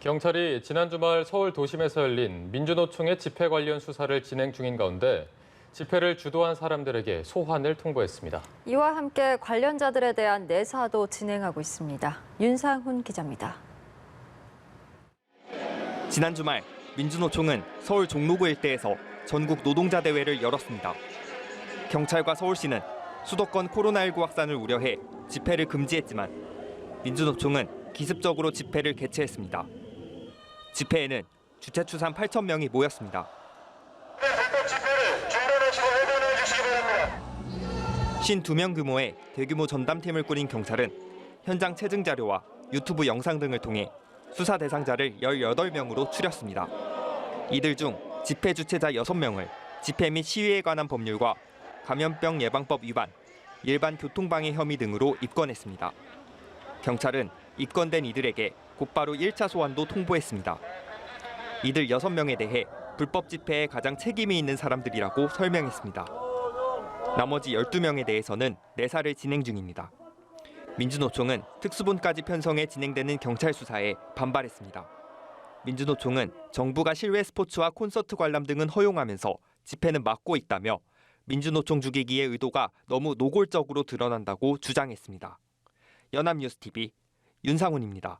경찰이 지난 주말 서울 도심에서 열린 민주노총의 집회 관련 수사를 진행 중인 가운데 집회를 주도한 사람들에게 소환을 통보했습니다. 이와 함께 관련자들에 대한 내사도 진행하고 있습니다. 윤상훈 기자입니다. 지난 주말 민주노총은 서울 종로구 일대에서 전국 노동자 대회를 열었습니다. 경찰과 서울시는 수도권 코로나19 확산을 우려해 집회를 금지했지만 민주노총은 기습적으로 집회를 개최했습니다. 집회에는 주최추산 8천 명이 모였습니다. 주시기 바랍니다. 52명 규모의 대규모 전담팀을 꾸린 경찰은 현장 체증 자료와 유튜브 영상 등을 통해 수사 대상자를 18명으로 추렸습니다. 이들 중 집회 주최자 6명을 집회 및 시위에 관한 법률과 감염병 예방법 위반, 일반 교통방해 혐의 등으로 입건했습니다. 경찰은 입건된 이들에게 곧바로 1차 소환도 통보했습니다. 이들 6명에 대해 불법 집회에 가장 책임이 있는 사람들이라고 설명했습니다. 나머지 12명에 대해서는 내사를 진행 중입니다. 민주노총은 특수본까지 편성해 진행되는 경찰 수사에 반발했습니다. 민주노총은 정부가 실외 스포츠와 콘서트 관람 등은 허용하면서 집회는 막고 있다며 민주노총 죽이기의 의도가 너무 노골적으로 드러난다고 주장했습니다. 연합뉴스TV 윤상훈입니다.